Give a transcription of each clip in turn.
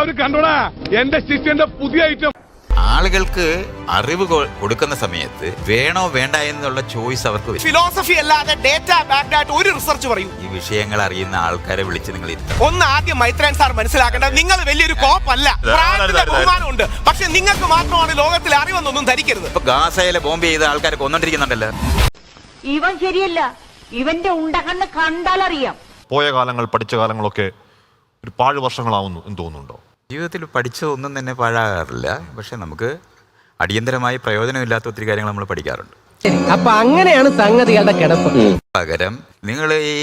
എല്ലാവരും കണ്ടോടാ. എന്റെ ശിഷ്യന്റെ പുതിയ ഐറ്റം ആളുകൾക്ക് അറിവ് കൊടുക്കുന്ന സമയത്ത് വേണോ വേണ്ട എന്നുള്ള ചോയ്സ് അവർക്ക് ഫിലോസഫി അല്ലാതെ ഡേറ്റ ബാക്ക്ഡ് ആയിട്ട് ഒരു റിസർച്ച് പറയും. ഈ വിഷയങ്ങൾ അറിയുന്ന ആൾക്കാരെ വിളിച്ച് നിങ്ങൾ ഒന്ന് ആദ്യം മൈത്രൻ സാർ മനസ്സിലാക്കേണ്ടത് നിങ്ങൾ വലിയൊരു കോപ്പല്ല. ബഹുമാനമുണ്ട്. പക്ഷെ നിങ്ങൾക്ക് മാത്രമാണ് ലോകത്തിൽ അറിവെന്നൊന്നും ധരിക്കരുത്. ഇപ്പൊ ഗാസയിലെ ബോംബ് ചെയ്ത ആൾക്കാരെ കൊന്നോണ്ടിരിക്കുന്നുണ്ടല്ലോ. ഇവൻ ശരിയല്ല. ഇവന്റെ ഉണ്ടകണ്ണ് കണ്ടാലറിയാം. പോയ കാലങ്ങൾ പഠിച്ച കാലങ്ങളൊക്കെ ഒരു പാഴ് വർഷങ്ങളാവുന്നു എന്ന് തോന്നുന്നുണ്ടോ? ജീവിതത്തിൽ പഠിച്ചതൊന്നും തന്നെ പാഴാകാറില്ല. പക്ഷെ നമുക്ക് അടിയന്തരമായി പ്രയോജനമില്ലാത്ത ഒത്തിരി കാര്യങ്ങൾ നമ്മൾ പഠിക്കാറുണ്ട്. അപ്പൊ അങ്ങനെയാണ് സംഗതികളുടെ കിടപ്പ്. പകരം നിങ്ങൾ ഈ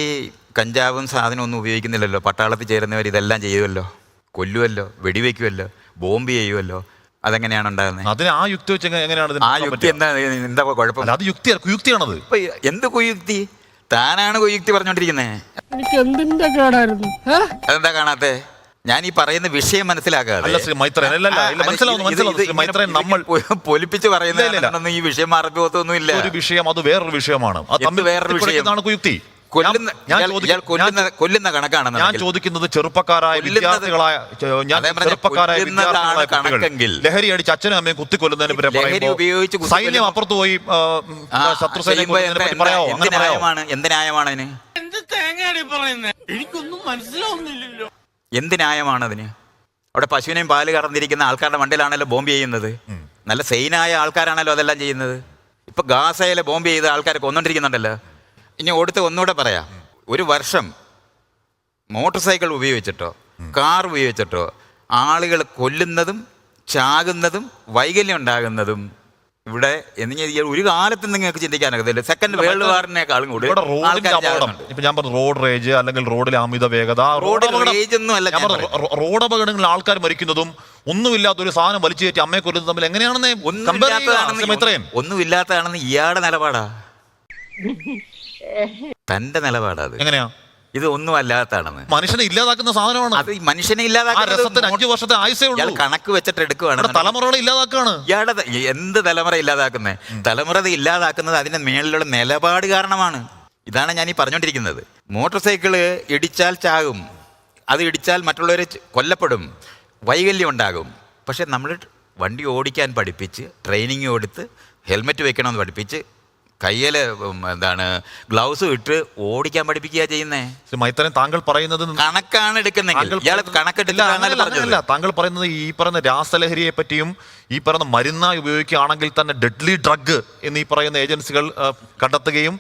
കഞ്ചാവും സാധനവും ഒന്നും ഉപയോഗിക്കുന്നില്ലല്ലോ. പട്ടാളത്തിൽ ചേരുന്നവർ ഇതെല്ലാം ചെയ്യുമല്ലോ കൊല്ലുമല്ലോ വെടിവെക്കുമല്ലോ ബോംബ് ചെയ്യുമല്ലോ അതെങ്ങനെയാണ് ഉണ്ടാകുന്നത് അതിന് ആ യുക്തി വെച്ച് എങ്ങനെയാണ് ആ യുക്തി എന്താ എന്താ കുഴപ്പം? അത് യുക്തി കുയുക്തിയാണത്. ഇപ്പൊ എന്ത് കുയുക്തി? താനാണ് കുയുക്തി പറഞ്ഞോണ്ടിരിക്കുന്നത് എനിക്ക് എന്തിന്റെ കേടായിരുന്നു? അതെന്താ കാണാത്തെ? ഞാൻ ഈ പറയുന്ന വിഷയം മനസ്സിലാക്കാതെ നമ്മൾ പൊലിപ്പിച്ച്. പറയുന്നതൊന്നും ഈ വിഷയം മാറത്തൊന്നും ഇല്ല. ഒരു വിഷയം അത് വേറൊരു വിഷയമാണ്. വേറൊരു വിഷയം? യുക്തി കുയുക്തി. കൊല്ലുന്ന ഞാൻ- ഞാൻ ചോദിക്കുന്നത് ചെറുപ്പക്കാരായ വിദ്യാർത്ഥികളായ ഞാൻ ചെറുപ്പക്കാരായ കണക്കെങ്കിൽ. ലഹരി അടിച്ച് അച്ഛനും അമ്മയും കുത്തിക്കൊല്ലുന്നതിന് ഉപയോഗിച്ച് സൈന്യം അപ്പുറത്ത് പോയി ശത്രു സൈന്യം എന്താ- പറയാമോ എന്ത് ന്യായമാണ്? എന്ത് ന്യായമാണ് അതിന്? എന്ത് ന്യായമാണ് അതിന്? അവിടെ പശുവിനെയും പാൽ കറന്നിരിക്കുന്ന ആൾക്കാരുടെ മണ്ടിലാണല്ലോ ബോംബ് ചെയ്യുന്നത്. നല്ല സെയിനായ ആൾക്കാരാണല്ലോ അതെല്ലാം ചെയ്യുന്നത്. ഇപ്പൊ ഗാസയിലെ ബോംബ് ചെയ്ത ആൾക്കാരെ കൊന്നോണ്ടിരിക്കുന്നുണ്ടല്ലോ ഇനി ഓടുത്ത് ഒന്നുകൂടെ പറയാം. ഒരു വർഷം മോട്ടോർ സൈക്കിൾ ഉപയോഗിച്ചിട്ടോ കാർ ഉപയോഗിച്ചിട്ടോ ആളുകൾ കൊല്ലുന്നതും ചാകുന്നതും വൈകല്യം ഉണ്ടാകുന്നതും ഇവിടെ എന്ന് ഞാൻ ഒരു കാലത്തും നിങ്ങൾക്ക് ചിന്തിക്കാനൊക്കത്തില്ല സെക്കൻഡ് വേൾഡ് വാറിനേക്കാളും കൂടി ഇപ്പൊ ഞാൻ പറഞ്ഞു റോഡ് റേജ് അല്ലെങ്കിൽ റോഡിലെ അമിത വേഗത റോഡ് റേജ് ഒന്നും അല്ല റോഡ് അപകടങ്ങളിൽ ആൾക്കാർ മരിക്കുന്നതും ഒന്നുമില്ലാത്ത ഒരു സാധനം വലിച്ചു കയറ്റി അമ്മയെ കൊല്ലുന്നത് തമ്മിൽ എങ്ങനെയാണെന്ന്? ഒന്നുമില്ലാത്തതാണെന്ന് ഒന്നുമില്ലാത്തതാണെന്ന് ഇയാളുടെ നിലപാടാ. തന്റെ നിലപാടാ എങ്ങനെയാ? ഇത് ഒന്നും അല്ലാത്തതാണെന്ന്. മനുഷ്യനെ ഇല്ലാതാക്കുന്ന സാധനമാണ്. അത് ഈ മനുഷ്യനെ ഇല്ലാതാക്കുന്ന ഇല്ലാതാക്കുന്നത് അഞ്ചു വർഷത്തെ ആയുസേ ഇയാൾ ഉള്ളൂ കണക്ക് വെച്ചിട്ട് എടുക്കുകയാണ് തലമുറകളെ ഇല്ലാതാക്കാണ്. ഇയാളുടെ എന്ത് തലമുറ ഇല്ലാതാക്കുന്നേ? തലമുറ ഇല്ലാതാക്കുന്നത് അതിന്റെ മേളിലുള്ള നിലപാട് കാരണമാണ്. ഇതാണ് ഞാൻ ഈ പറഞ്ഞുകൊണ്ടിരിക്കുന്നത് മോട്ടോർ സൈക്കിൾ ഇടിച്ചാൽ ചാകും. അത് ഇടിച്ചാൽ മറ്റുള്ളവരെ കൊല്ലപ്പെടും. വൈകല്യം ഉണ്ടാകും. പക്ഷെ നമ്മൾ വണ്ടി ഓടിക്കാൻ പഠിപ്പിച്ച് ട്രെയിനിങ് കൊടുത്ത് ഹെൽമെറ്റ് വെക്കണമെന്ന് പഠിപ്പിച്ച് കയ്യിൽ എന്താണ് ഗ്ലൗസ് ഇട്ട് ഓടിക്കാൻ പഠിപ്പിക്കുക ചെയ്യുന്നേ. മൈത്രൻ താങ്കൾ പറയുന്നത് കണക്കാണ് എടുക്കുന്നത് അങ്ങനെയല്ല. താങ്കൾ പറയുന്നത് ഈ പറയുന്ന രാസലഹരിയെ പറ്റിയും ഈ പറയുന്ന മരുന്നായി ഉപയോഗിക്കുകയാണെങ്കിൽ തന്നെ ഡെഡ്ലി ഡ്രഗ് എന്നീ പറയുന്ന ഏജൻസികൾ കണ്ടെത്തുകയും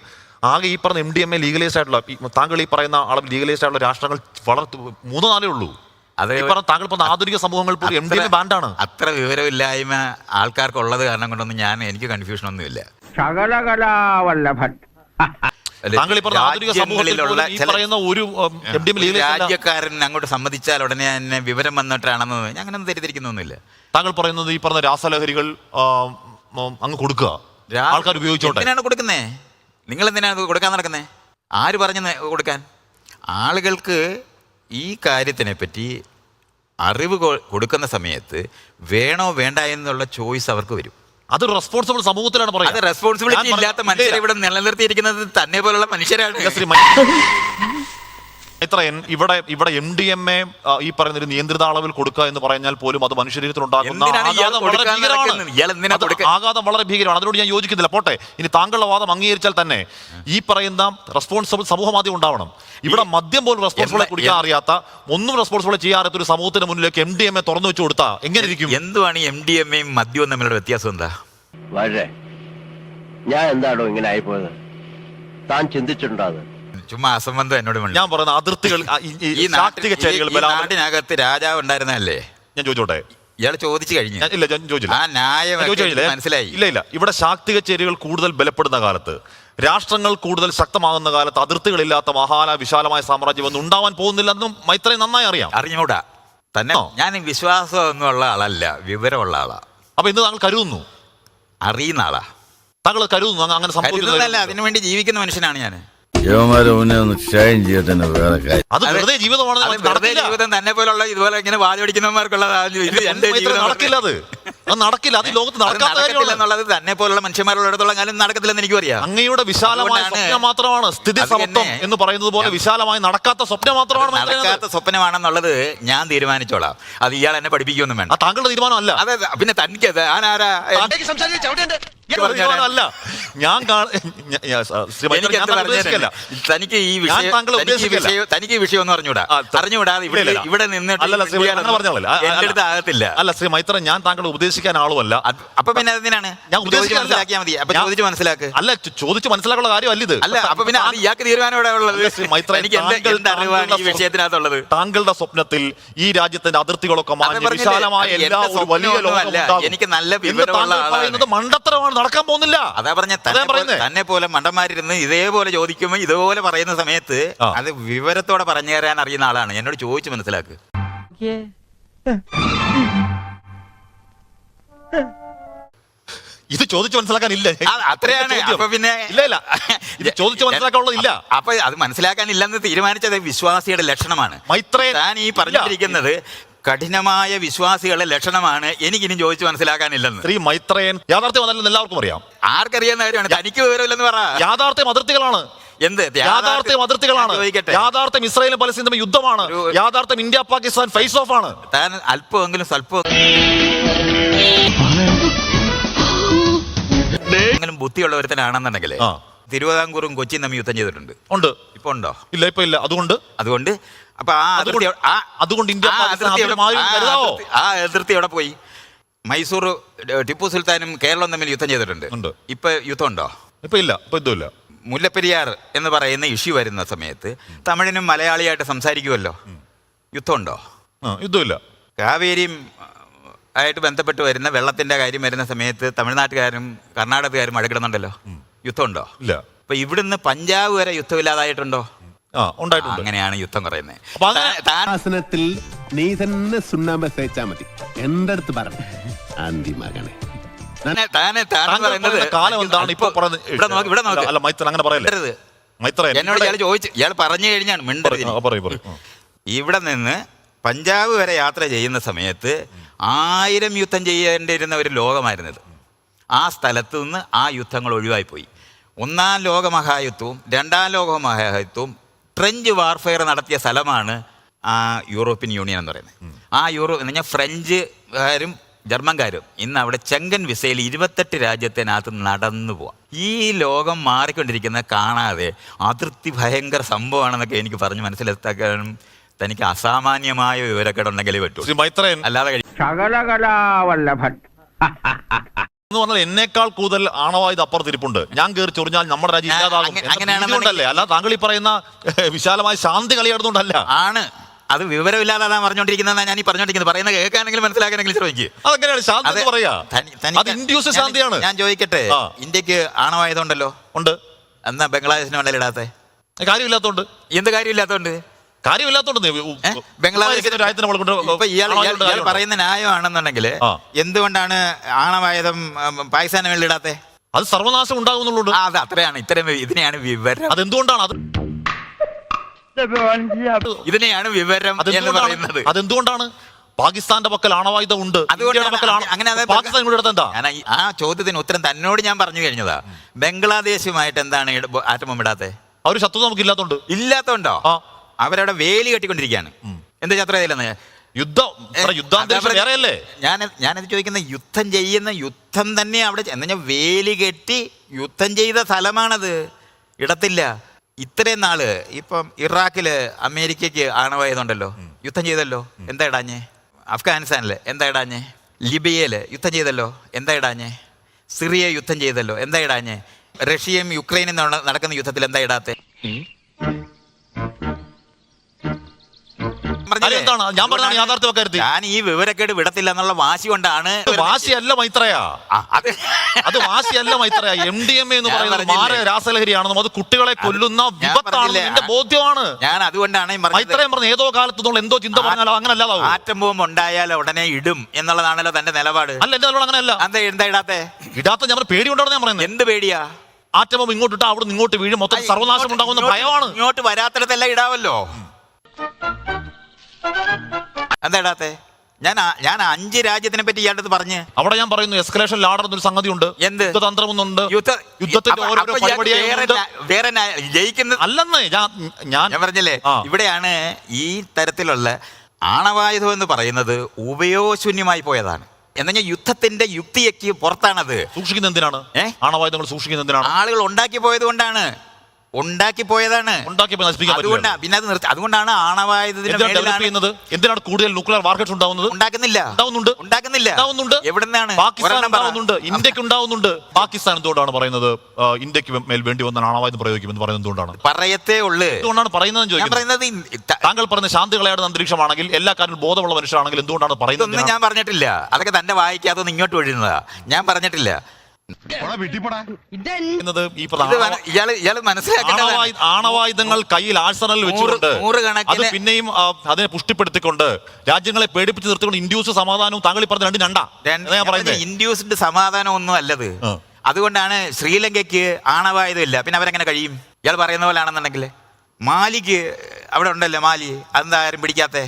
ആകെ ഈ പറഞ്ഞ M D M A legalise ആയിട്ടുള്ള താങ്കൾ ഈ പറയുന്ന അളവ് ലീഗലൈസ് ആയിട്ടുള്ള രാഷ്ട്രങ്ങൾ വളരെ മൂന്നോ നാലേ ഉള്ളൂ. അത് താങ്കൾ ആധുനിക സമൂഹങ്ങൾ പോലും എം ഡി എം എ ബാൻഡാണ്? അത്ര വിവരമില്ലായ്മ ആൾക്കാർക്കുള്ളത് കാരണം കൊണ്ടൊന്നും ഞാൻ എനിക്ക് കൺഫ്യൂഷൻ ഒന്നുമില്ല ശകലകലാവല്ലഭൻ താങ്കൾ ആധുനിക പറയുന്ന ഒരു രാജ്യക്കാരൻ അങ്ങോട്ട് സമ്മതിച്ചാൽ ഉടനെ തന്നെ വിവരം വന്നിട്ടാണെന്ന് ഞാൻ അങ്ങനെ തെറ്റിദ്ധരിക്കുന്നൊന്നുമില്ല. താങ്കൾ പറയുന്നത് ഈ പറഞ്ഞ രാസലഹരികൾ അങ്ങ് കൊടുക്കുക. ആൾക്കാർ ഉപയോഗിച്ചോട്ടെ. എന്തിനാണ് കൊടുക്കുന്നേ? നിങ്ങൾ എന്തിനാണ് കൊടുക്കാൻ നടക്കുന്നേ? ആര് പറഞ്ഞു കൊടുക്കാൻ? ആളുകൾക്ക് ഈ കാര്യത്തിനെ പറ്റി അറിവ് കൊടുക്കുന്ന സമയത്ത് വേണോ വേണ്ട എന്നുള്ള ചോയ്സ് അവർക്ക് വരും. അത് റെസ്പോൺസിബിൾ സമൂഹത്തിലാണ് അത് പറയുന്നത് റെസ്പോൺസിബിലിറ്റി ഇല്ലാത്ത മനുഷ്യരെ ഇവിടെ നിലനിർത്തിയിരിക്കുന്നത് തന്നെ പോലുള്ള മനുഷ്യരാണ്. ഇത്രയൻ ഇവിടെ ഇവിടെ എം ഡി എം എ ഈ പറയുന്ന ഒരു നിയന്ത്രിത അളവിൽ കൊടുക്കുക എന്ന് പറഞ്ഞാൽ പോലും അത് മനുഷ്യരീരത്തിൽ ഉണ്ടാകുന്ന ആഘാതം വളരെ ഭീകരമാണ്. അതിനോട് ഞാൻ യോജിക്കുന്നില്ല. പോട്ടെ. ഇനി താങ്കളുടെ വാദം അംഗീകരിച്ചാൽ തന്നെ ഈ പറയുന്ന റെസ്പോൺസിബിൾ സമൂഹം ആദ്യം ഉണ്ടാവണം. ഇവിടെ മദ്യം പോലും റെസ്പോൺസിബിളെ കുടിക്കാൻ അറിയാത്ത ഒന്നും റെസ്പോൺസിബിൾ ചെയ്യാത്ത ഒരു സമൂഹത്തിന് മുന്നിലേക്ക് എം ഡി എം എ തുറന്നു വെച്ച് കൊടുത്താൽ എങ്ങനെ ഇരിക്കും എന്തുവാണ് എം ഡി എം എയും മദ്യവും തമ്മിലുള്ള വ്യത്യാസം എന്താ? വളരെ ഞാൻ എന്താണോ ഇങ്ങനെ ആയിപ്പോയത്? താൻ ചിന്തിച്ചിട്ടുണ്ടോ അത്? ചുമ്മാ അസംബന്ധം എന്നോട് വേണ്ട. ഞാൻ പറയുന്ന അതിർത്തികൾ ആ, ഈ- ഈ ശാക്തിക ചേരികൾ രാജാവ് ഉണ്ടായിരുന്നല്ലേ ഞാൻ ചോദിച്ചോട്ടെ? ഇയാൾ ചോദിച്ചു കഴിഞ്ഞു. ഞാൻ ഇല്ല ഞാൻ ചോദിച്ചില്ല. ആ ന്യായം ഞാൻ ചോദിച്ചില്ലേ? മനസ്സിലായി. ഇല്ല ഇല്ല. ഇവിടെ ശാക്തിക ചേരികൾ കൂടുതൽ ബലപ്പെടുന്ന കാലത്ത് രാഷ്ട്രങ്ങൾ കൂടുതൽ ശക്തമാകുന്ന കാലത്ത് അതിർത്തികളില്ലാത്ത മഹാല വിശാലമായ സാമ്രാജ്യം ഒന്നും ഉണ്ടാവാൻ പോകുന്നില്ല എന്നും മൈത്രേ നന്നായി അറിയാം. അറിഞ്ഞൂടാ തന്നെ. ഞാൻ വിശ്വാസം ഒന്നുമുള്ള ആളല്ല വിവരമുള്ള ആളാ. അപ്പൊ ഇന്ന് താങ്കൾ കരുതുന്നു? അറിയുന്ന ആളാ. താങ്കൾ കരുതുന്നു? അങ്ങ് അങ്ങനെ കരുതുന്നതല്ല സംഭവിക്കുന്നത് അതിനുവേണ്ടി ജീവിക്കുന്ന മനുഷ്യനാണ് ഞാൻ യവന്മാരെ മുന്നേ ഒന്ന് ക്ഷയം ചെയ്യട്ടെ വേറെ കാര്യം. അത് വെറുതെ ജീവിതമാണ് അത് വെറുതെ ജീവിതം തന്നെ പോലുള്ള ഇതുപോലെ ഇങ്ങനെ ഇത് എന്റെ ജീവിതം നടക്കില്ല അത്. അത് നടക്കില്ല. അത് ഈ ലോകത്ത് നടക്കാത്ത നടക്കത്തില്ല കാര്യമാണ് എന്നുള്ളത് തന്നെ പോലുള്ള മനുഷ്യന്മാരുള്ളിടത്തോളം കാലം നടക്കത്തില്ലെന്ന് എനിക്കും അറിയാം അങ്ങയുടെ വിശാലമായ അതുകൊണ്ടാണ് സ്വപ്നം മാത്രമാണ് സ്ഥിതി അത് സമത്വം എന്ന് പറയുന്നത് പോലെ വിശാലമായി നടക്കാത്ത സ്വപ്നം മാത്രമാണ് അത്. നടക്കാത്ത സ്വപ്നമാണെന്നുള്ളത് ഞാൻ തീരുമാനിച്ചോളാം. അത് ഇയാൾ എന്നെ പഠിപ്പിക്കൊന്നും വേണ്ട ആ താങ്കളുടെ തീരുമാനമല്ല അതെ പിന്നെ തനിക്ക് ഞാനാരാ ഇയാളുടെ തീരുമാനമല്ല ഞാൻ കാ- എനിക്ക് ഞാൻ തനിക്ക് ഈ വിഷയം തനിക്ക് ഈ വിഷയം ഒന്നും അറിഞ്ഞൂടാ. അറിഞ്ഞുകൂടാതെ ഇവിടെ. ഇവിടെ നിന്നിട്ട് ആകത്തില്ല. അല്ല ശ്രീ മൈത്ര ഞാൻ താങ്കളെ ഉപദേശിക്കാൻ ആളുമല്ല. അപ്പൊ പിന്നെ എന്തിനാണ് ഞാൻ ഉപദേശിക്കാൻ. മനസ്സിലാക്കിയാൽ മതി. അപ്പൊ ചോദിച്ചു ചോദിച്ച് മനസ്സിലാക്ക്. അല്ല ചോദിച്ചു മനസ്സിലാക്കാനുള്ള കാര്യമല്ല ഇത്. അല്ല അപ്പൊ പിന്നെ ഇയാൾക്ക് തീരുമാനം ഇവിടെ ഉള്ളത്? അല്ല, മൈത്രേയൻ, എനിക്ക് എന്ത് അറിവാണ് ഈ താങ്കളുടെ വിഷയത്തിനകത്തുള്ളത്? താങ്കളുടെ സ്വപ്നത്തിൽ ഈ രാജ്യത്തിന്റെ അതിർത്തികളൊക്കെ അത് വിശാലമായ എല്ലാ വലിയ ലോകം. എനിക്ക് നല്ല വിവരമുള്ള മണ്ടത്തരമാണ് നടക്കാൻ പോകുന്നില്ല. അതാ പറഞ്ഞ തന്നെ പോലെ- മണ്ടന്മാരിരുന്ന് ഇതേപോലെ ചോദിക്കുമ്പോൾ ഇതുപോലെ പറയുന്ന സമയത്ത് അത് വിവരത്തോടെ പറഞ്ഞു തരാൻ അറിയുന്ന ആളാണ്. എന്നോട് ചോദിച്ചു മനസ്സിലാക്ക്. ഇത് ചോദിച്ചു മനസ്സിലാക്കാനില്ല? അത്രയാണ്. അപ്പൊ പിന്നെ ഇല്ല ഇല്ല. ഇത് ചോദിച്ചു മനസ്സിലാക്കാനുള്ളതില്ല. അപ്പൊ അത് മനസ്സിലാക്കാനില്ലെന്ന് തീരുമാനിച്ചത് വിശ്വാസിയുടെ ലക്ഷണമാണ്. മൈത്രേ താൻ ഈ പറഞ്ഞിരിക്കുന്നത് കഠിനമായ വിശ്വാസികളുടെ ലക്ഷണമാണ് എനിക്കിനി ചോദിച്ചു മനസ്സിലാക്കാനില്ലെന്ന്. ശ്രീ മൈത്രയൻ യാഥാർത്ഥ്യം അതല്ലെന്ന് എല്ലാവർക്കും അറിയാം. ആർക്കറിയാവുന്ന കാര്യമാണ്? തനിക്ക് വിവരമില്ലെന്ന് പറ. യാഥാർത്ഥ്യം അതിർത്തികളാണ്. എന്ത്? യാഥാർത്ഥ്യം അതിർത്തികളാണ്. യാഥാർത്ഥ്യം ഇസ്രായേലും പലസ്തീനും തമ്മിൽ യുദ്ധമാണ്. യാഥാർത്ഥ്യം ഇന്ത്യ പാകിസ്ഥാൻ ഫേസ് ഓഫ് ആണ്. താൻ അല്പമെങ്കിലും സ്വല്പം ബുദ്ധിയുള്ള ഒരുത്തനാണെന്നുണ്ടെങ്കിൽ. തിരുവിതാംകൂറും കൊച്ചിയും തമ്മിൽ യുദ്ധം ചെയ്തിട്ടുണ്ട്. ഉണ്ട്. ഇപ്പൊ ഉണ്ടോ? ഇല്ല ഇപ്പൊ ഇല്ല. അതുകൊണ്ട്? അതുകൊണ്ട്? അപ്പൊ ആ അതിർത്തി അതുകൊണ്ട്- ആ അതുകൊണ്ട് ഇന്ത്യ ആ അതിർത്തി എവിടെ- ആ കരുതാവോ? അതിർത്തി- ആ അതിർത്തി എവിടെ പോയി? മൈസൂർ ഏ, ടിപ്പു സുൽത്താനും കേരളവും തമ്മിൽ യുദ്ധം ചെയ്തിട്ടുണ്ട്. ഉണ്ട്. ഇപ്പൊ യുദ്ധം ഉണ്ടോ? ഇപ്പൊ ഇല്ല. ഇപ്പൊ ഇതുമില്ല മുല്ലപ്പെരിയാർ എന്ന് പറയുന്ന ഇഷ്യൂ വരുന്ന സമയത്ത് തമിഴിനും മലയാളിയായിട്ട് സംസാരിക്കുമല്ലോ യുദ്ധമുണ്ടോ ആ യുദ്ധമില്ല കാവേരിയും ആ, ആയിട്ട് ബന്ധപ്പെട്ട് വരുന്ന വെള്ളത്തിന്റെ കാര്യം വരുന്ന സമയത്ത് തമിഴ്നാട്ടുകാരും കർണാടകക്കാരും അഴകിടുന്നുണ്ടല്ലോ യുദ്ധമുണ്ടോ? ഇല്ല. അപ്പൊ ഇവിടുന്ന് പഞ്ചാബ് വരെ യുദ്ധമില്ലാതായിട്ടുണ്ടോ? ആ ഉണ്ടായിട്ടുണ്ട്. അങ്ങനെയാണ് യുദ്ധം പറയുന്നത്. നീ തന്നെ സുണ്ണാമ്പ തേച്ചാ മതി. എന്റെ അടുത്ത് പറഞ്ഞു. അന്തി മകനെ. താനെ താനെ താൻ താങ്കൾ കാലം എന്താണ്? ഇപ്പൊ പറയുന്നത് ഇവിടെ നോക്ക് ഇവിടെ നോക്ക്. അല്ല മൈത്രൻ അങ്ങനെ പറയല്ലേ? മിണ്ടരുത്. മൈത്രൻ. എന്നോട് ഇയാൾ ചോദിച്ചു ഇയാൾ പറഞ്ഞു കഴിഞ്ഞാണ് മിണ്ടരുത് ഇവിടെ നിന്ന് പഞ്ചാബ് വരെ യാത്ര ചെയ്യുന്ന സമയത്ത് ആയിരം യുദ്ധം ചെയ്യേണ്ടിയിരുന്ന ഒരു ലോകമായിരുന്നത് ആ സ്ഥലത്തു നിന്ന് ആ യുദ്ധങ്ങൾ ഒഴിവായിപ്പോയി ഒന്നാം ലോകമഹായുദ്ധവും രണ്ടാം ലോകമഹായുദ്ധവും ട്രെഞ്ച് വാർഫെയർ നടത്തിയ സ്ഥലമാണ് ആ യൂറോപ്യൻ യൂണിയൻ എന്ന് പറയുന്നത്. ആ യൂറോ എന്ന് പറഞ്ഞാൽ ഫ്രഞ്ച്കാരും ജർമ്മൻകാരും ഇന്ന് അവിടെ ചെങ്കൻ വിസയിൽ ഇരുപത്തെട്ട് രാജ്യത്തിനകത്ത് നടന്നു പോവാം. ഈ ലോകം മാറിക്കൊണ്ടിരിക്കുന്നത് കാണാതെ അതിർത്തി ഭയങ്കര സംഭവമാണെന്നൊക്കെ എനിക്ക് പറഞ്ഞ് മനസ്സിലാക്കാനും തനിക്ക് അസാമാന്യമായ വിവരക്കേടുണ്ടെങ്കിലേ പറ്റൂ. മൈത്രൻ അല്ലാതെ കഴി- ശകലകലാവല്ലഭൻ എന്ന് പറഞ്ഞാൽ എന്നേക്കാൾ കൂടുതൽ ആണവായുധ അപ്പുറത്തിരിപ്പുണ്ട്. ഞാൻ കയറി ചൊറിഞ്ഞാൽ നമ്മുടെ രാജ്യം ഇല്ലാതാകുന്നുണ്ടല്ലേ ഇല്ലാതാകും. അല്ല താങ്കൾ ഈ പറയുന്ന വിശാലമായ ശാന്തി കളിയാടുന്നുണ്ടല്ല ആണ്. അത് വിവരമില്ലാതെ അതാ പറഞ്ഞോണ്ടിരിക്കുന്നതാ ഞാൻ ഈ പറഞ്ഞോണ്ടിരിക്കുന്നത്. പറയുന്നത് കേൾക്കാനെങ്കിലും മനസ്സിലാക്കാനെങ്കിലും ശ്രമിക്കുക ഞാൻ- ശാന്തിയാണ്. ഞാൻ ചോദിക്കട്ടെ. ഇന്ത്യയ്ക്ക് ആണവായതുണ്ടല്ലോ ഉണ്ട്. എന്നാ ബംഗ്ലാദേശിന് മണ്ടയിൽ ഇടാത്തെ കാര്യമില്ലാത്തോണ്ട് എന്ത് കാര്യമില്ലാത്തോണ്ട് കാര്യമില്ലാത്തോണ്ട് രാജ്യത്തിനെ കൊണ്ട് ഇയാൾ? പറയുന്ന ന്യായമാണെന്നുണ്ടെങ്കിൽ എന്തുകൊണ്ടാണ് ആണവായുധം പാകിസ്ഥാന് മേളിൽ അത് സർവനാശം ഉണ്ടാകുന്നുള്ളൂ അത് അത്രയാണ്. ഇത്തരം ഇതിനെയാണ് വിവരം. അതെന്തുകൊണ്ടാണ് അത്? ഇതിനെയാണ് വിവരം എന്ന് അതെന്തുകൊണ്ടാണ്? പറയുന്നത്. അതെന്തുകൊണ്ടാണ്? പാകിസ്ഥാന്റെ പക്കൽ ആണവായുധം ഉണ്ട്. അങ്ങനെ പാകിസ്ഥാൻ എന്താ? ആ ചോദ്യത്തിന് ഉത്തരം തന്നോട് ഞാൻ പറഞ്ഞു കഴിഞ്ഞതാ. ബംഗ്ലാദേശുമായിട്ട് എന്താണ് ആറ്റമം ഇടാത്തെ അവർ ശത്രു നമുക്ക് ഇല്ലാത്തോണ്ട്? ഇല്ലാത്തോണ്ടോ. അവരവിടെ വേലി കെട്ടിക്കൊണ്ടിരിക്കുകയാണ്. എന്ത് ചത്ര യുദ്ധം. വേറെയല്ലേ? ഞാൻ ഞാനത് ചോദിക്കുന്ന യുദ്ധം ചെയ്യുന്ന യുദ്ധം തന്നെ അവിടെ എന്താ എന്ന് വേലി കെട്ടി യുദ്ധം ചെയ്ത സ്ഥലമാണത്. ഇടത്തില്ല. ഇത്രയും നാൾ ഇപ്പം ഇറാഖിൽ അമേരിക്കയ്ക്ക് ആണവായതുണ്ടല്ലോ യുദ്ധം ചെയ്തല്ലോ. എന്താ ഇടാഞ്ഞേ? അഫ്ഗാനിസ്ഥാനിൽ എന്താ ഇടാഞ്ഞേ? ലിബിയയിൽ യുദ്ധം ചെയ്തല്ലോ. എന്താ ഇടാഞ്ഞേ? സിറിയ യുദ്ധം ചെയ്തല്ലോ. എന്താ ഇടാഞ്ഞേ? റഷ്യയും യുക്രൈനും നടക്കുന്ന യുദ്ധത്തിൽ എന്താ ഇടാത്തെ? എന്താണ്? ഞാൻ പറഞ്ഞതാണ് യാഥാർത്ഥ്യമൊക്കെ കരുതി. ഞാൻ ഈ വിവരക്കേട് വിടത്തില്ല എന്നുള്ള വാശി കൊണ്ടാണ് വാശിയല്ല മൈത്രയാ. അത് വാശിയല്ല മൈത്രയാ. എം ഡി എം എന്ന് പറയുന്നത് മാര രാസലഹരിയാണെന്നും അത് കുട്ടികളെ കൊല്ലുന്ന വിപത്താണ് വിപത്താണെന്നും എന്റെ ബോധ്യമാണ്. ഞാൻ അതുകൊണ്ടാണ് മൈത്രയും പറഞ്ഞ ഏതോ കാലത്ത് നമ്മൾ എന്തോ ചിന്ത പറഞ്ഞാലോ അങ്ങനെ അല്ലാതാവും? ആറ്റം ബോംബ് ഉണ്ടായാൽ ഉടനെ ഇടും എന്നുള്ളതാണല്ലോ തന്റെ നിലപാട്. അല്ല എന്റെ നിലപാട് അങ്ങനെയല്ല. എന്താ എന്താ ഇടാത്തെ? ഇടാത്ത ഞാൻ പേടി കൊണ്ടാണ് ഞാൻ പറയുന്നത്? എന്ത് പേടിയാ? ആറ്റം ഇങ്ങോട്ട് ഇട്ടാ അവിടെ ഇങ്ങോട്ട് വീഴും. മൊത്തം സർവനാശം ഉണ്ടാകുന്ന ഭയമാണ്. ഇങ്ങോട്ട് വരാത്തിടത്തെല്ലാം ഇടാവല്ലോ. എന്താ ഇടാത്തെ? ഞാൻ ഞാൻ അഞ്ച് രാജ്യത്തിനെ പറ്റി ഇയാളുടെ പറഞ്ഞ്. അവിടെ ഞാൻ പറയുന്നു എസ്കലേഷൻ ലാഡർ എന്നൊരു സംഗതി ഉണ്ട്. എന്ത്? യുദ്ധതന്ത്രമൊന്നുണ്ട് യുദ്ധത്തിന്റെ ഓരോരോ വേറെ ഉണ്ട്. ന- വേറെ ന- ജയിക്കുന്ന അല്ലെന്ന് ഞാൻ ഞാൻ പറഞ്ഞില്ലേ ഇവിടെയാണ് ഈ തരത്തിലുള്ള ആണവായുധം എന്ന് പറയുന്നത് ഉപയോഗശൂന്യമായി പോയതാണ്. എന്നുവെച്ചാൽ യുദ്ധത്തിന്റെ യുക്തിയൊക്കെ പുറത്താണത്. സൂക്ഷിക്കുന്ന എന്തിനാണ്? ആണവായുധങ്ങൾ സൂക്ഷിക്കുന്ന എന്തിനാണ്? ആളുകൾ ഉണ്ടാക്കി പോയത് കൊണ്ടാണ്. ഉണ്ടാക്കി പോയതാണ്. ഉണ്ടാക്കി നശിപ്പിക്കാൻ അതുകൊണ്ടാ പറ്റില്ല പിന്നെ അത് നിർത്തി അതുകൊണ്ടാണ് ആണവായുധത്തിന് എന്തിനാണ് ഡെവലപ്പ് മേളിലാണ് ചെയ്യുന്നത്? എന്തിനാണ് കൂടുതൽ ന്യൂക്ലിയർ മാർക്കറ്റ് ഉണ്ടാവുന്നത്? ഉണ്ടാക്കുന്നില്ല. ഉണ്ടാവുന്നുണ്ട്. ഉണ്ടാക്കുന്നില്ല. ഉണ്ടാവുന്നുണ്ട്. എവിടുന്നാണ്? പാകിസ്ഥാൻ ഒരെണ്ണം പറ. ഉണ്ടാവുന്നുണ്ട്. ഇന്ത്യയ്ക്ക് ഉണ്ടാവുന്നുണ്ട്. പാകിസ്ഥാൻ എന്തുകൊണ്ടാണ് പറയുന്നത്? ആ, ഇന്ത്യയ്ക്ക് മേൽ വേണ്ടി വന്ന ആണവായുധം പ്രയോഗിക്കുമെന്ന് പറയുന്നത് എന്തുകൊണ്ടാണ്? പറയത്തേ ഉള്ളു. എന്തുകൊണ്ടാണ് പറയുന്നത് ഞാൻ ചോദിക്കുന്നത് പറയുന്നത് ത- താങ്കൾ പറഞ്ഞ ശാന്തി കളയാടുന്ന അന്തരീക്ഷമാണെങ്കിൽ എല്ലാ കാര്യങ്ങളും ബോധമുള്ള മനുഷ്യരാണെങ്കിൽ എന്തുകൊണ്ടാണ് പറയുന്നത് ഇതൊന്നും ഞാൻ പറഞ്ഞിട്ടില്ല. അതൊക്കെ തന്നെ വായിക്കാതെ ഇങ്ങോട്ട് വഴിയുന്നതാ ഞാൻ പറഞ്ഞിട്ടില്ല. എന്നത് ഈ ഇത് പ്രധാന വന- ഇയാൾ ഇയാൾ മനസ്സിലാക്കേണ്ടതാണ്. ആണവായു- ആണവായുധങ്ങൾ കയ്യിൽ ആഴ്സണൽ വെച്ചിട്ടുണ്ട് നൂറുകണക്കിന് അത് പിന്നെയും ആ, അതിനെ പുഷ്ടിപ്പെടുത്തിക്കൊണ്ട് രാജ്യങ്ങളെ പേടിപ്പിച്ച് നിർത്തിക്കൊണ്ട് ഇൻഡ്യൂസ് സമാധാനവും താങ്കൾ ഈ പറഞ്ഞ രണ്ട് രണ്ടാ ഞാൻ പറയുന്നത് ഇൻഡ്യൂസിന്റെ സമാധാനം ഒന്നും അല്ലത്. ആ. അതുകൊണ്ടാണ് ശ്രീലങ്കയ്ക്ക് ആണവായുധം ഇല്ല. പിന്നെ അവരെങ്ങനെ കഴിയും. ഇയാൾ പറയുന്ന പോലെ ആണെന്നുണ്ടെങ്കിൽ മാലിക്ക് അവിടെ ഉണ്ടല്ലോ മാലി. അതെന്താ ആരും പിടിക്കാത്തെ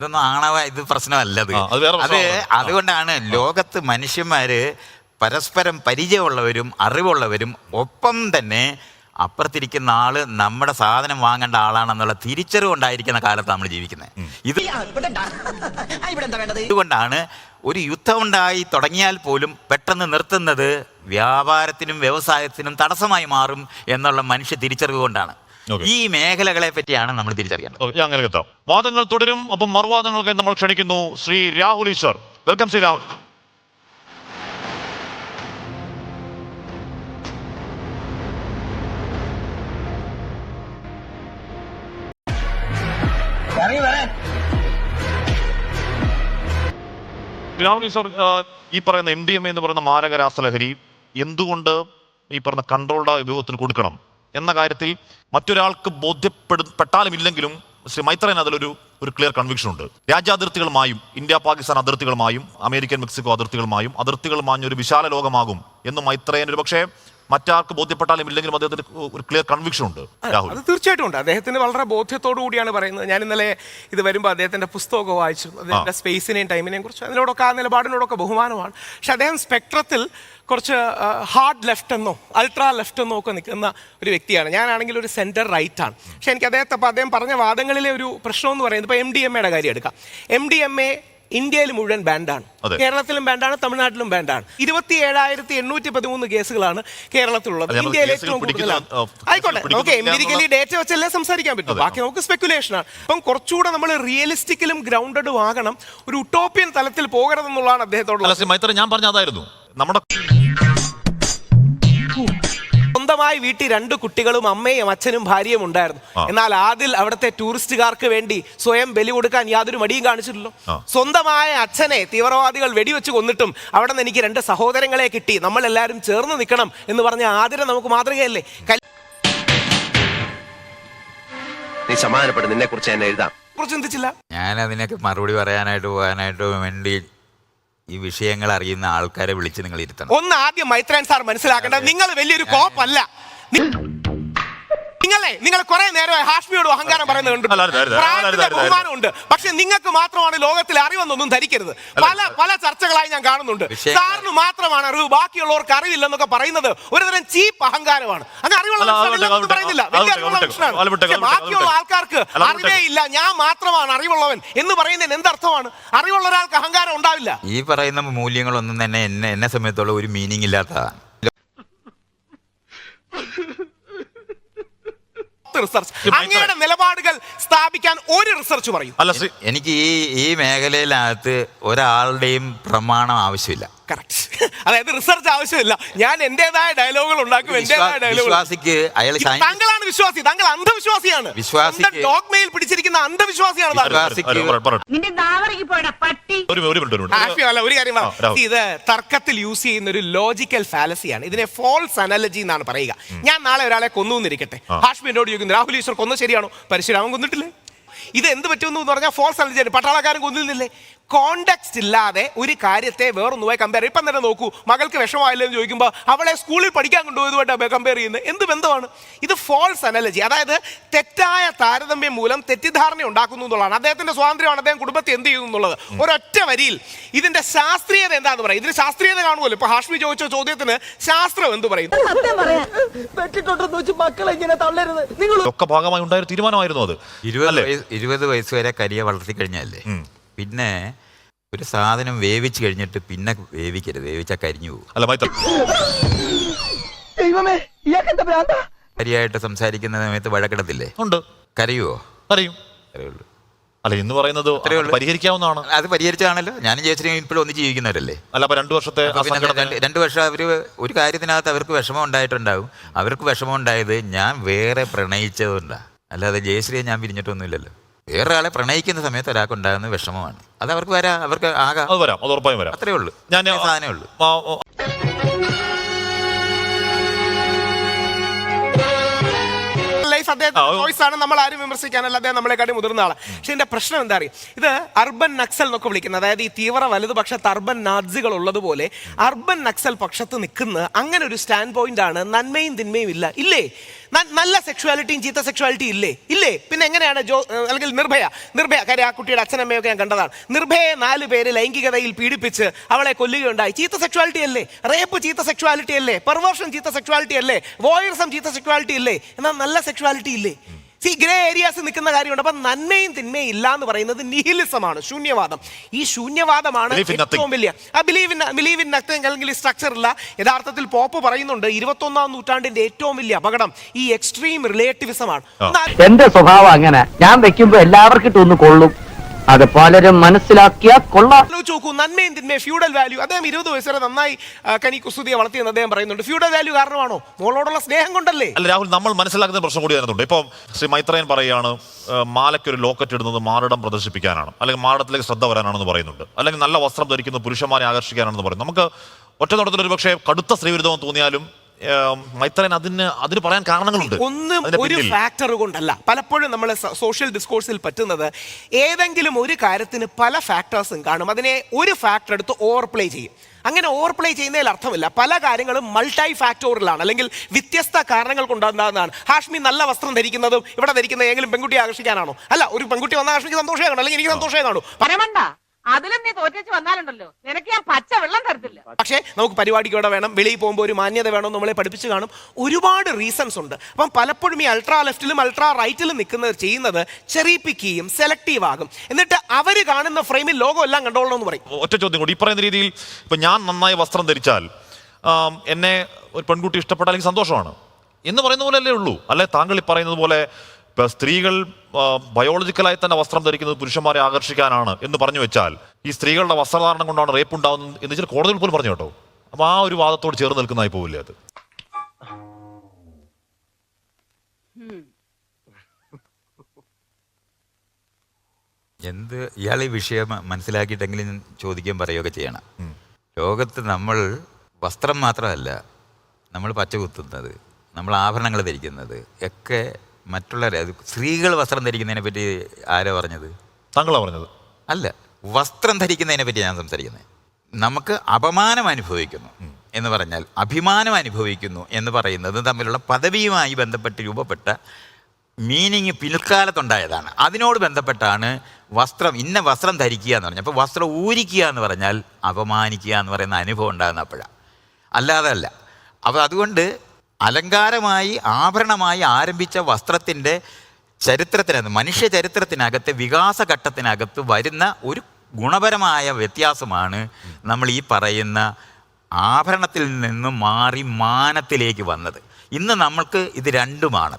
ഇതൊന്നും ആണവ ഇത് പ്രശ്നമല്ലത്. ആ, അത് വേറെ പ്രശ്നമാണ്. അതുകൊണ്ടാണ് ലോകത്ത് മനുഷ്യന്മാര് പരസ്പരം പരിചയമുള്ളവരും അറിവുള്ളവരും ഒപ്പം തന്നെ അപ്പുറത്തിരിക്കുന്ന ആൾ നമ്മുടെ സാധനം വാങ്ങേണ്ട ആളാണെന്നുള്ള തിരിച്ചറിവ് ഉണ്ടായിരിക്കുന്ന കാലത്ത് നമ്മൾ ജീവിക്കുന്നത്. ഇത് ഇതുകൊണ്ടാണ് ഒരു യുദ്ധം ഉണ്ടായി തുടങ്ങിയാൽ പോലും പെട്ടെന്ന് നിർത്തുന്നത് വ്യാപാരത്തിനും വ്യവസായത്തിനും തടസ്സമായി മാറും എന്നുള്ള മനുഷ്യ തിരിച്ചറിവ് കൊണ്ടാണ്. ഈ മേഖലകളെ പറ്റിയാണ് നമ്മൾ തിരിച്ചറിയേണ്ടത്. ഓക്കേ, ഞാൻ അങ്ങനെ വാദങ്ങൾ തുടരും അപ്പം മറുവാദങ്ങൾക്ക് നമ്മൾ ക്ഷണിക്കുന്നു. ശ്രീ രാഹുൽ ഈശ്വർ. വെൽക്കം ശ്രീ രാഹുൽ. രാഹുൽ ഈശ്വർ ആ, ഈ പറയുന്ന എം ഡി എം എന്ന് പറയുന്ന മാരക രാസലഹരി എന്തുകൊണ്ട് ഈ പറഞ്ഞ കൺട്രോൾഡ് ഉപയോഗത്തിന് കൊടുക്കണം? എന്ന കാര്യത്തിൽ മറ്റൊരാൾക്ക് ബോധ്യപ്പെടുപ്പെട്ടാലും ഇല്ലെങ്കിലും ശ്രീ മൈത്രൻ അതിലൊരു ഒരു ക്ലിയർ കൺവിക്ഷൻ ഉണ്ട്. രാജ്യാതിർത്തികളുമായും ഇന്ത്യ പാകിസ്ഥാൻ അതിർത്തികളുമായും അമേരിക്കൻ മെക്സിക്കോ അതിർത്തികളുമായും അതിർത്തികൾ മാഞ്ഞ ഒരു വിശാല ലോകമാകും എന്ന് മൈത്രേയൻ ഒരു പക്ഷേ മറ്റാർക്ക് ബോധ്യപ്പെട്ടാലും ഇല്ലെങ്കിലും അദ്ദേഹത്തിന് ഒരു ക്ലിയർ കൺവിക്ഷൻ ഉണ്ട് രാഹുൽ. അത് തീർച്ചയായിട്ടും ഉണ്ട്. അദ്ദേഹത്തിന് വളരെ ബോധ്യത്തോടു കൂടിയാണ് പറയുന്നത്. ഞാൻ ഇന്നലെ ഇത് വരുമ്പോൾ അദ്ദേഹത്തിന്റെ പുസ്തകമൊക്കെ വായിച്ചു. അദ്ദേഹത്തിന്റെ സ്പേസിനെയും ടൈമിനെയും കുറിച്ച് അതിനോടൊക്കെ ആ നിലപാടിനോടൊക്കെ ബഹുമാനമാണ്. പക്ഷെ അദ്ദേഹം സ്പെക്ട്രത്തിൽ കുറച്ച് ഹാർഡ് ലെഫ്റ്റ് എന്നോ അൾട്രാ ലെഫ്റ്റ് എന്നോ ഒക്കെ നിൽക്കുന്ന ഒരു വ്യക്തിയാണ്. ഞാനാണെങ്കിൽ ഒരു സെന്റർ റൈറ്റ് ആണ്. പക്ഷെ എനിക്ക് അദ്ദേഹത്തെ അപ്പോൾ അദ്ദേഹം പറഞ്ഞ വാദങ്ങളിലെ ഒരു പ്രശ്നം എന്ന് പറയുന്നത് ഇപ്പോൾ എം ഡി എം എയുടെ കാര്യം എടുക്കാം. എം ഡി എം എ ഇന്ത്യയിൽ മുഴുവൻ ബാൻഡാണ്. കേരളത്തിലും ബാൻഡാണ് തമിഴ്നാട്ടിലും ബാൻഡാണ്. ഇരുപത്തി ഏഴായിരത്തി എണ്ണൂറ്റി പതിമൂന്ന് കേസുകളാണ് കേരളത്തിലുള്ളത് ഇന്ത്യയിൽ ഏറ്റവും കൂടുതലാണ് ആയിക്കോട്ടെ. ഓക്കെ എംപിരിക്കലി ഡേറ്റ വെച്ചല്ലേ സംസാരിക്കാൻ പറ്റും. ബാക്കി നമുക്ക് സ്പെക്കുലേഷനാണ് അപ്പം കുറച്ചുകൂടെ നമ്മൾ റിയലിസ്റ്റിക്കലും ഗ്രൗണ്ടഡും ആകണം. ഒരു ഉട്ടോപ്യൻ തലത്തിൽ പോകരുതെന്നുള്ളതാണ് ശ്രീ ഞാൻ പറഞ്ഞതായിരുന്നു നമ്മുടെ സ്വന്തമായി വീട്ടിൽ രണ്ട് കുട്ടികളും അമ്മയും അച്ഛനും ഭാര്യയും ഉണ്ടായിരുന്നു. എന്നാൽ ആദിൽ അവിടുത്തെ ടൂറിസ്റ്റുകാർക്ക് വേണ്ടി സ്വയം ബലി കൊടുക്കാൻ യാതൊരു മടിയും കാണിച്ചിട്ടില്ല സ്വന്തമായ അച്ഛനെ തീവ്രവാദികൾ വെടിവെച്ച് കൊന്നിട്ടും അവിടെ നിന്ന് എനിക്ക് രണ്ട് സഹോദരങ്ങളെ കിട്ടി. നമ്മൾ എല്ലാവരും ചേർന്ന് നിൽക്കണം എന്ന് പറഞ്ഞ ആദരം നമുക്ക് മാതൃകയല്ലേ? നീ സമാധാനപ്പെടും നിന്നെ കുറിച്ച് ഞാൻ എഴുതാം. കുറിച്ച് ചിന്തിച്ചില്ല? ഞാൻ അതിനൊക്കെ മറുപടി പറയാനായിട്ട് പോകാനായിട്ട് വേണ്ടി ഈ വിഷയങ്ങൾ അറിയുന്ന ആൾക്കാരെ വിളിച്ച് നിങ്ങൾ ഇരുത്തണം. ഒന്ന് ആദ്യം മൈത്രൻ സാർ മനസ്സിലാക്കേണ്ടത് നിങ്ങൾ വലിയൊരു കോപ്പല്ല. നിങ്ങളെ നിങ്ങൾ കുറെ നേരമായി ഹാഷ്മിയോട് അഹങ്കാരം പറയുന്നത് കണ്ടിട്ടുണ്ട്. ബഹുമാനമുണ്ട്. പക്ഷെ നിങ്ങൾക്ക് മാത്രമാണ് ലോകത്തിൽ അറിവെന്നൊന്നും ധരിക്കരുത്. പല പല ചർച്ചകളായി ഞാൻ കാണുന്നുണ്ട്. സാറിന് മാത്രമാണ് അറിവ് ബാക്കിയുള്ളവർക്ക് അറിവില്ലെന്നൊക്കെ പറയുന്നത് ഒരുതരം ചീപ്പ് അഹങ്കാരമാണ്. അങ്ങനെ അറിവുള്ള പറയുന്നില്ല. വലിയ അറിവുള്ള ബാക്കിയുള്ള ആൾക്കാർക്ക് അറിവേ ഇല്ല ഞാൻ മാത്രമാണ് അറിവുള്ളവൻ എന്ന് പറയുന്നതിന് എന്തർത്ഥമാണ് അറിവുള്ള ഒരാൾക്ക് അഹങ്കാരം ഉണ്ടാവില്ല. ഈ പറയുന്ന മൂല്യങ്ങളൊന്നും തന്നെ എന്നെ എന്നെ സമയത്തുള്ള ഒരു മീനിങ് ഇല്ലാത്തതാണ്. റിസർച്ച് അങ്ങയുടെ നിലപാടുകൾ സ്ഥാപിക്കാൻ ഒരു റിസർച്ച് പറയൂ. അല്ല ശ്രീ എനിക്ക് ഈ ഈ മേഖലയിലകത്ത് ഒരാളുടെയും പ്രമാണം ആവശ്യമില്ല. കറക്റ്റ് അതായത് റിസർച്ച് ആവശ്യമില്ല. ഞാൻ എന്റേതായ ഡയലോഗുകൾ ഉണ്ടാക്കും എന്റേതായ ഡയലോഗ് വിശ്വാസിക്ക് അയാൾ സയൻസ് താങ്കളാണ് വിശ്വാസി. താങ്കൾ അന്ധവിശ്വാസിയാണ്. വിശ്വാസിക്ക് ഡോഗ്മയിൽ പിടിച്ചിരിക്കുന്ന അന്ധവിശ്വാസിയാണ് അല്ല, പറ- പറ- നിന്റെ നാവറങ്ങി പോയടാ പട്ടി. ഒരു കാര്യം ഇത് തർക്കത്തിൽ യൂസ് ചെയ്യുന്ന ഒരു ലോജിക്കൽ ഫാലസിയാണ് ഇതിനെ ഫോൾസ് അനലജി എന്നാണ് പറയുക. ഞാൻ നാളെ ഒരാളെ കൊന്നു എന്നിരിക്കട്ടെ ഹാഷ്മിനോട് ചോദിക്കുന്നു രാഹുൽ ഈശ്വർ കൊന്നു ശരിയാണോ? പരശുരാമൻ കൊന്നിട്ടില്ലേ? ഇത് എന്ത് പറ്റുമെന്ന് പറഞ്ഞാൽ ഫോൾസ് അനലജി പട്ടാളക്കാരൻ കൊന്നിരുന്നില്ലേ? കോണ്ടക്സ്റ്റ് ഇല്ലാതെ ഒരു കാര്യത്തെ വേറൊന്നുമായി കമ്പയർ ഇപ്പം തന്നെ നോക്കൂ മകൾക്ക് വിഷമമായില്ലെന്ന് ചോദിക്കുമ്പോൾ അവളെ സ്കൂളിൽ പഠിക്കാൻ കൊണ്ടുപോയതുമായിട്ട് കമ്പയർ ചെയ്യുന്നത്. എന്ത് ബന്ധമാണ്? ഇത് ഫോൾസ് അനലജി അതായത് തെറ്റായ താരതമ്യം മൂലം തെറ്റിദ്ധാരണ ഉണ്ടാക്കുന്നു എന്നുള്ളതാണ്. അദ്ദേഹത്തിന്റെ സ്വാതന്ത്ര്യമാണ് അദ്ദേഹം കുടുംബത്തെ എന്ത് ചെയ്യുന്നു എന്നുള്ളത്. ഒരൊറ്റ വരിയിൽ ഇതിന്റെ ശാസ്ത്രീയത എന്താന്ന് പറയും. ഇതിന് ശാസ്ത്രീയത കാണുമല്ലോ. ഇപ്പോൾ ഹാഷ്മി ചോദിച്ച ചോദ്യത്തിന് ശാസ്ത്രം എന്ത് പറയും? ഒക്കെ ഭാഗമായി ഉണ്ടായ തീരുമാനമായിരുന്നു അത്. ഇരുപത്? വയസ്സ് ഇരുപത് വയസ്സ് വരെ കരിയ വളർത്തി കഴിഞ്ഞല്ലേ? പിന്നെ ഒരു സാധനം വേവിച്ച് കഴിഞ്ഞിട്ട് പിന്നെ വേവിക്കരുത്. വേവിച്ചാൽ കരിഞ്ഞു പോകും. അല്ല സംസാരിക്കുന്ന സമയത്ത് വഴക്കിടത്തില്ലേ? ഉണ്ട്. കരയുവോ? അറിയും കരയുള്ളൂ അല്ല എന്ന് പറയുന്നത് പരിഹരിക്കാവുന്നതാണ്. അത് പരിഹരിച്ചാണല്ലോ ഞാനും ജയശ്രീ ഇപ്പോഴും ഒന്നിച്ച് ജീവിക്കുന്നവരല്ലേ? അല്ല അപ്പൊ രണ്ടു വർഷത്തെ രണ്ട് വർഷം അവർ ഒരു കാര്യത്തിനകത്ത് അവർക്ക് വിഷമം ഉണ്ടായിട്ടുണ്ടാവും. അവർക്ക് വിഷമം ഉണ്ടായത് ഞാൻ വേറെ പ്രണയിച്ചതുകൊണ്ടാ. അല്ലാതെ ജയശ്രീയെ ഞാൻ പിരിഞ്ഞിട്ടൊന്നുമില്ലല്ലോ. വേറെ ആളെ പ്രണയിക്കുന്ന സമയത്ത് ഒരാൾക്ക് ഉണ്ടാകുന്ന വിഷമമാണ്. അത് അവർക്ക് വരാം അവർക്ക് ആകാം. അത് വരാം അത് ഉറപ്പായും വരാം. അത്രേ ഉള്ളൂ. ഞാൻ സാധനമേ ഉള്ളൂ. ആ, ആ, ലൈഫ് അദ്ദേഹത്തിന്റെ ഓ. ചോയ്സ് ആണ്. നമ്മൾ ആരും വിമർശിക്കാനല്ല. അദ്ദേഹം നമ്മളെക്കാട്ടി മുതിർന്ന ആളാണ് പക്ഷെ ഇതിന്റെ പ്രശ്നം എന്താ അറിയാം? ഇത് അർബൻ നക്സൽ എന്നൊക്കെ വിളിക്കുന്നത്. അതായത് ഈ തീവ്ര വലതുപക്ഷത്ത് അർബൻ നാസികൾ ഉള്ളതുപോലെ അർബൻ നക്സൽ പക്ഷത്ത് നിൽക്കുന്ന അങ്ങനെ ഒരു സ്റ്റാൻഡ് പോയിന്റ് ആണ്. നന്മയും തിന്മയും ഇല്ല. ഇല്ലേ? നല്ല സെക്ഷുവാലിറ്റിയും ചീത്ത സെക്ഷുവാലിറ്റിയും ഇല്ലേ? ഇല്ലേ? പിന്നെ എങ്ങനെയാണ് ജോ അല്ലെങ്കിൽ നിർഭയ? നിർഭയ കാര്യം ആ കുട്ടിയുടെ അച്ഛനമ്മയൊക്കെ ഞാൻ കണ്ടതാണ്. നിർഭയെ നാല് പേര് ലൈംഗികതയിൽ പീഡിപ്പിച്ച് അവളെ കൊല്ലുകയുണ്ടായി. ചീത്ത സെക്ഷുവാലിറ്റി അല്ലേ? റേപ്പ് ചീത്ത സെക്ഷുവാലിറ്റി അല്ലേ? പെർവേർഷൻ ചീത്ത സെക്ഷുവാലിറ്റി അല്ലേ? വോയർസം ചീത്ത സെക്ഷുവാലിറ്റി ഇല്ലേ? എന്നാൽ നല്ല സെക്ഷുവാലിറ്റി ഇല്ലേ? സി ഗ്രേ ഏരിയാസ് നിൽക്കുന്ന കാര്യമുണ്ട്. അപ്പൊ നന്മയും തിന്മയും ഇല്ല എന്ന് പറയുന്നത് നിഹിലിസമാണ് ശൂന്യവാദം. ഈ ശൂന്യവാദമാണ് Believe in ഏറ്റവും വലിയ ആ believe in believe in nothing അല്ലെങ്കിൽ സ്ട്രക്ചർ ഇല്ല. യഥാർത്ഥത്തിൽ പോപ്പ് പറയുന്നുണ്ട് ഇരുപത്തൊന്നാം നൂറ്റാണ്ടിന്റെ ഏറ്റവും വലിയ അപകടം ഈ എക്സ്ട്രീം റിലേറ്റീവിസമാണ് എന്റെ സ്വഭാവം അങ്ങനെ. ഞാൻ വെക്കുമ്പോ എല്ലാവർക്കും ഇട്ടൊന്ന് കൊള്ളും. അത് പലരും മനസ്സിലാക്കിയ കൊള്ളാം. നോക്കൂ നന്മയും തിന്മയും ഫ്യൂഡൽ വാല്യൂ. അദ്ദേഹം ഇരുപത് വയസ്സുവരെ നന്നായി കനി കുസുതിയെ വളർത്തിയെന്ന് അദ്ദേഹം പറയുന്നുണ്ട്. Feudal value കാരണമാണോ? മോളോടുള്ള സ്നേഹം കൊണ്ടല്ലേ? അല്ല രാഹുൽ നമ്മൾ മനസ്സിലാക്കുന്ന പ്രശ്നം കൂടി അതിനകത്തുണ്ട്. ഇപ്പം ശ്രീ മൈത്രയൻ പറയുകയാണ് മാലയ്ക്ക് ഒരു ലോക്കറ്റ് ഇടുന്നത് മാറിടം പ്രദർശിപ്പിക്കാനാണ്. അല്ലെങ്കിൽ മാറിടത്തിലേക്ക് ശ്രദ്ധ വരാനാണെന്ന് പറയുന്നുണ്ട്. അല്ലെങ്കിൽ നല്ല വസ്ത്രം ധരിക്കുന്ന പുരുഷന്മാരെ ആകർഷിക്കാനാണെന്ന് പറയുന്നു. നമുക്ക് ഒറ്റ നോട്ടത്തിൽ ഒരു പക്ഷേ കടുത്ത സ്ത്രീവിരുദ്ധം തോന്നിയാലും ഏഹ്, മൈത്രയൻ അതിന് അതിന് പറയാൻ കാരണങ്ങളുണ്ട്. ഒന്നും ഒരു ഫാക്ടർ കൊണ്ടല്ല. പലപ്പോഴും നമ്മൾ സോഷ്യൽ ഡിസ്കോഴ്സിൽ പറ്റുന്നത് ഏതെങ്കിലും ഒരു കാര്യത്തിന് പല ഫാക്ടേഴ്സും കാണും. അതിനെ ഒരു ഫാക്ടർ എടുത്ത് ഓവർപ്ലേ ചെയ്യും. അങ്ങനെ ഓവർപ്ലേ ചെയ്യുന്നതിൽ അർത്ഥമില്ല. പല കാര്യങ്ങളും മൾട്ടി ഫാക്ടോറിലാണ് അല്ലെങ്കിൽ വ്യത്യസ്ത കാരണങ്ങൾ കൊണ്ടുണ്ടാകുന്നതാണ് ഹാഷ്മി നല്ല വസ്ത്രം ധരിക്കുന്നതും ഇവിടെ ധരിക്കുന്ന ഏതെങ്കിലും പെൺകുട്ടിയെ ആകർഷിക്കാനാണോ? അല്ല ഒരു പെൺകുട്ടി വന്ന ഹാഷ്മിക്ക് സന്തോഷമേ കാണും. അല്ലെങ്കിൽ എനിക്ക് സന്തോഷമേ കാണൂ. പരമണ്ട. അതിലും നീ തോറ്റേച്ച് വന്നാലുണ്ടല്ലോ. നിനക്ക് ഞാൻ പച്ച വെള്ളം തരത്തില്ല. പക്ഷേ നമുക്ക് പരിപാടിക്ക് ഇവിടെ വേണം. വെളിയിൽ പോകുമ്പോൾ ഒരു മാന്യത വേണം. നമ്മളെ പഠിപ്പിച്ച് കാണും. ഒരുപാട് റീസൺസ് ഉണ്ട്. അപ്പം പലപ്പോഴും ഈ അൾട്രാ ലെഫ്റ്റിലും അൾട്രാ റൈറ്റിലും നിൽക്കുന്നത് ചെയ്യുന്നത് ചെറിപ്പിക്കുകയും സെലക്റ്റീവ് ആകും. എന്നിട്ട് അവർ കാണുന്ന ഫ്രെയിമിൽ ലോകം എല്ലാം കണ്ടോളണം എന്ന് പറയും. ഒറ്റ ചോദ്യം കൂടി. ഈ പറയുന്ന രീതിയിൽ ഇപ്പൊ ഞാൻ നന്നായി വസ്ത്രം ധരിച്ചാൽ എന്നെ ഒരു പെൺകുട്ടി ഇഷ്ടപ്പെട്ടാൽ എനിക്ക് സന്തോഷമാണ്. എന്ന് പറയുന്ന പോലെ അല്ലേ ഉള്ളൂ. അല്ലെ? താങ്കൾ ഈ പറയുന്നത് പോലെ ഇപ്പൊ സ്ത്രീകൾ ബയോളജിക്കലായി തന്നെ വസ്ത്രം ധരിക്കുന്നത് പുരുഷന്മാരെ ആകർഷിക്കാനാണ് എന്ന് പറഞ്ഞു വെച്ചാൽ ഈ സ്ത്രീകളുടെ വസ്ത്രധാരണം കൊണ്ടാണ് റേപ്പ് ഉണ്ടാകുന്നത് എന്ന് വെച്ചാൽ കോടതിയിൽ പോലും പറഞ്ഞു കേട്ടോ. അപ്പൊ ആ ഒരു വാദത്തോട് ചേർന്ന് നിൽക്കുന്നതായി പോവില്ലേ അത്? എന്ത് ഇയാൾ ഈ വിഷയം മനസ്സിലാക്കിയിട്ടെങ്കിലും ചോദിക്കുകയും പറയുകയൊക്കെ ചെയ്യണം. ലോകത്ത് നമ്മൾ വസ്ത്രം മാത്രമല്ല നമ്മൾ പച്ചകുത്തുന്നത് നമ്മൾ ആഭരണങ്ങൾ ധരിക്കുന്നത് ഒക്കെ മറ്റുള്ളവരെ അത് സ്ത്രീകൾ വസ്ത്രം ധരിക്കുന്നതിനെ പറ്റി ആരോ പറഞ്ഞത്? താങ്കളാ പറഞ്ഞത്. അല്ല വസ്ത്രം ധരിക്കുന്നതിനെ പറ്റി ഞാൻ സംസാരിക്കുന്നത് നമുക്ക് അപമാനം അനുഭവിക്കുന്നു എന്ന് പറഞ്ഞാൽ അഭിമാനം അനുഭവിക്കുന്നു എന്ന് പറയുന്നത് തമ്മിലുള്ള പദവിയുമായി ബന്ധപ്പെട്ട് രൂപപ്പെട്ട മീനിങ് പിൽക്കാലത്തുണ്ടായതാണ്. അതിനോട് ബന്ധപ്പെട്ടാണ് വസ്ത്രം ഇന്ന വസ്ത്രം ധരിക്കുക എന്ന് പറഞ്ഞാൽ അപ്പോൾ വസ്ത്രം ഊരിക്കുക എന്ന് പറഞ്ഞാൽ അപമാനിക്കുക എന്ന് പറയുന്ന അനുഭവം ഉണ്ടാകുന്ന അപ്പോഴാണ് അല്ലാതെ അല്ല. അപ്പോൾ അതുകൊണ്ട് അലങ്കാരമായി ആഭരണമായി ആരംഭിച്ച വസ്ത്രത്തിന്റെ ചരിത്രത്തിനകത്ത് മനുഷ്യ ചരിത്രത്തിനകത്ത് വികാസഘട്ടത്തിനകത്ത് വരുന്ന ഒരു ഗുണപരമായ വ്യത്യാസമാണ് നമ്മൾ ഈ പറയുന്ന ആഭരണത്തിൽ നിന്നും മാറി മാനത്തിലേക്ക് വന്നത്. ഇന്ന് നമ്മൾക്ക് ഇത് രണ്ടുമാണ്